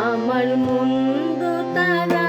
আমার মন্দ তারা